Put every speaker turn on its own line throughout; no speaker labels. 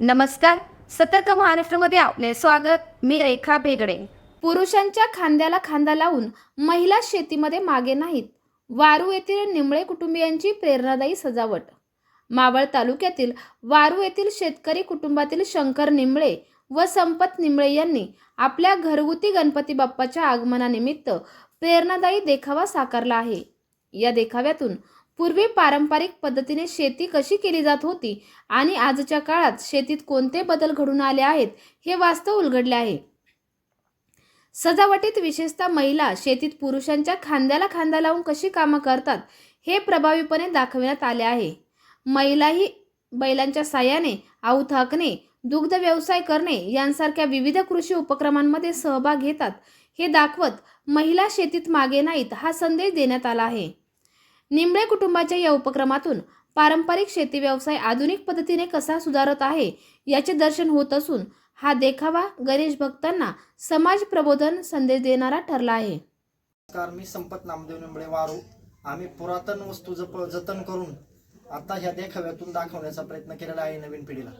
नमस्कार. सतर्क महाराष्ट्रामध्ये आपले स्वागत. मी रेखा बेगडे
पुरुषांच्या खांद्याला खांदा लावून महिला शेतीमध्ये मागे नाहीत. वारू येथील निंबळे कुटुंबियांची प्रेरणादायी सजावट. मावळ तालुक्यातील वारू येथील शेतकरी कुटुंबातील शंकर निंबळे व संपत निंबळे यांनी आपल्या घरगुती गणपती बाप्पाच्या आगमनानिमित्त प्रेरणादायी देखावा साकारला आहे. या देखाव्यातून पूर्वी पारंपरिक पद्धतीने शेती कशी केली जात होती आणि आजच्या काळात शेतीत कोणते बदल घडून आले आहेत हे वास्तव उलगडले आहे. सजावटीत विशेषतः महिला शेतीत पुरुषांच्या खांद्याला खांदा लावून कशी कामं करतात हे प्रभावीपणे दाखवण्यात आले आहे. महिलाही बैलांच्या साह्याने आऊत हाकणे दुग्ध व्यवसाय करणे यांसारख्या विविध कृषी उपक्रमांमध्ये सहभाग घेतात. हे दाखवत महिला शेतीत मागे नाहीत हा संदेश देण्यात आला आहे. निंबळे कुटुंबाच्या या उपक्रमातून पारंपरिक शेती व्यवसाय आधुनिक पद्धतीने कसा सुधारत आहे याचे दर्शन होत असून हा देखावा गणेश भक्तांना समाज प्रबोधन संदेश देणारा ठरला आहे.
नमस्कार मी संपत नामदेव निंबळे वारू. आम्ही पुरातन वस्तू जप जतन करून आता ह्या देखाव्यातून दाखवण्याचा प्रयत्न केलेला आहे नवीन पिढीला.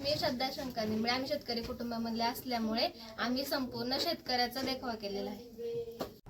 मी श्रद्धा शंकर निंबळे. आम्ही शेतकरी कुटुंबामधले असल्यामुळे आम्ही संपूर्ण शेतकऱ्याचा देखावा केलेला आहे.